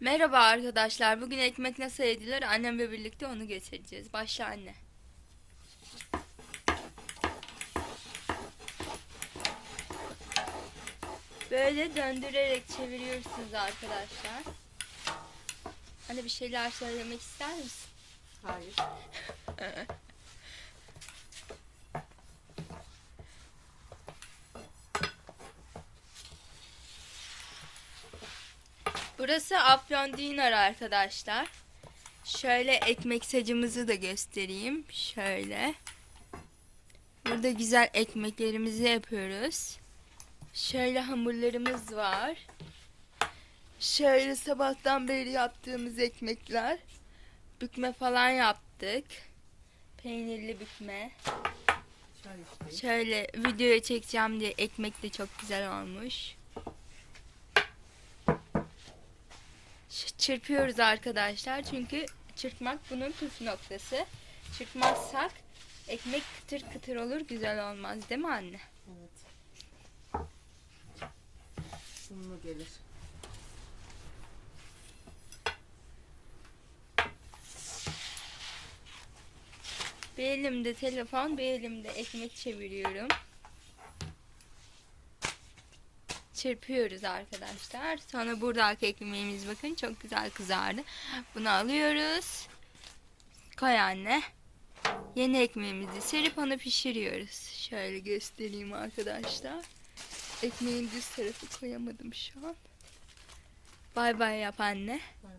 Merhaba arkadaşlar. Bugün ekmek nasıl edilir? Annemle birlikte onu getireceğiz. Başla anne. Böyle döndürerek çeviriyorsunuz arkadaşlar. Hani bir şeyler söylemek ister misin? Hayır. Burası Afyon Dinar arkadaşlar. Şöyle ekmek sacımızı da göstereyim. Şöyle. Burada güzel ekmeklerimizi yapıyoruz. Şöyle hamurlarımız var. Şöyle sabahtan beri yaptığımız ekmekler. Bükme falan yaptık. Peynirli bükme. Şöyle videoya çekeceğim diye ekmek de çok güzel olmuş. Çırpıyoruz arkadaşlar çünkü çırpmak bunun püf noktası. Çırpmazsak ekmek kıtır kıtır olur güzel olmaz değil mi anne? Evet. Unlu gelir. Bir elimde telefon bir elimde ekmek çeviriyorum. Çırpıyoruz arkadaşlar. Sonra buradaki ekmeğimiz bakın çok güzel kızardı. Bunu alıyoruz. Koy anne. Yeni ekmeğimizi serip onu pişiriyoruz. Şöyle göstereyim arkadaşlar. Ekmeğin düz tarafı koyamadım şu an. Bay bay yap anne. Bay.